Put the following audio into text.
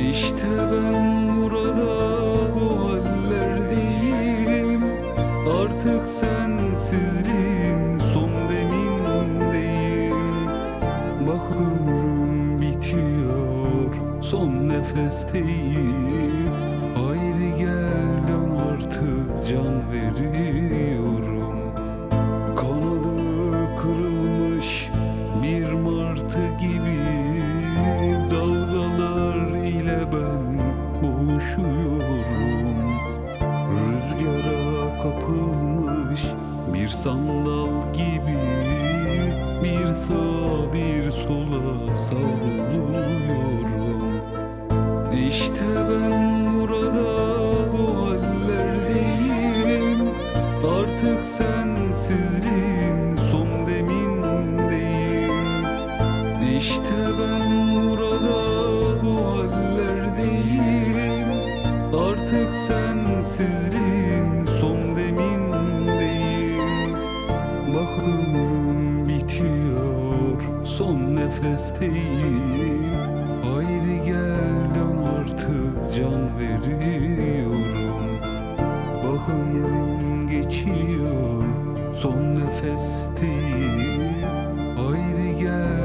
İşte ben burada bu hallerdeyim. Artık sensizliğin son demindeyim. Bak ömrüm bitiyor son nefesteyim. Haydi gel dön artık can veriyorum ben boğuşuyorum. Rüzgara kapılmış bir sandal gibi Bir sağa bir sola savruluyorum. İşte ben burada bu hallerdeyim. Artık sensizliğin son demindeyim. İşte ben burada bu Artık sensizliğin son demindeyim. Bak ömrüm bitiyor son nefesteyim. Haydi gel dön artık can veriyorum. Bak ömrüm geçiyor son nefesteyim. Haydi gel